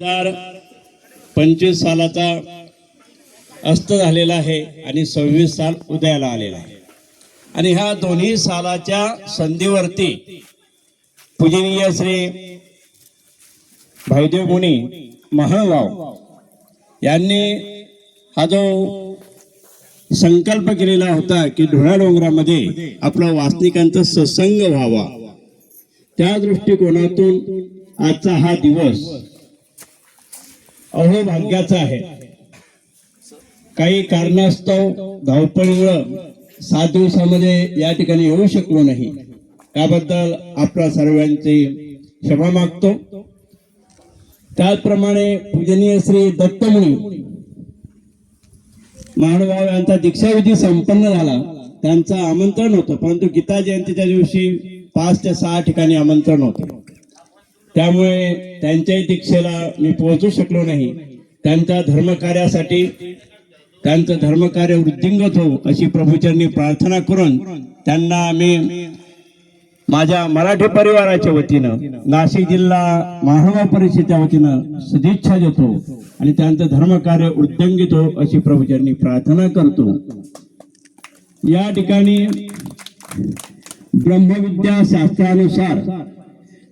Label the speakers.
Speaker 1: हजार पंचवीस सालाचा अस्त झालेला आहे आणि सव्वीस साल उदयाला आलेला आहे. आणि ह्या दोन्ही सालाच्या संधीवरती पूजनीय श्री भाईदेव मुनी महागाव यांनी हा जो संकल्प केलेला होता की ढोळा डोंगरामध्ये आपला वासनिकांचा सत्संग व्हावा त्या दृष्टिकोनातून आजचा हा दिवस अहो भाग्याचा आहे. काही कारणास्तव धावपळीमुळं सात दिवसामध्ये या ठिकाणी येऊ शकलो नाही. त्याबद्दल आपल्या सर्वांची क्षमा मागतो. त्याचप्रमाणे पूजनीय श्री दत्तमुनी महानुभाव यांचा दीक्षाविधी संपन्न झाला त्यांचं आमंत्रण होतं परंतु गीता जयंतीच्या दिवशी पाच ते सहा ठिकाणी आमंत्रण होतं. त्यामुळे त्यांच्याही दीक्षेला मी पोहोचू शकलो नाही. त्यांच्या धर्मकार्यासाठी त्यांचं धर्मकार्य वृद्धिंगत हो अशी प्रभूचरणी प्रार्थना करून त्यांना आम्ही माझ्या मराठी परिवाराच्या वतीनं नाशिक जिल्हा महागाव परिषदेच्या वतीनं सदिच्छा देतो आणि त्यांचं धर्मकार्य उद्दंगित हो अशी प्रभूचरणी प्रार्थना करतो. या ठिकाणी ब्रह्मविद्या शास्त्रानुसार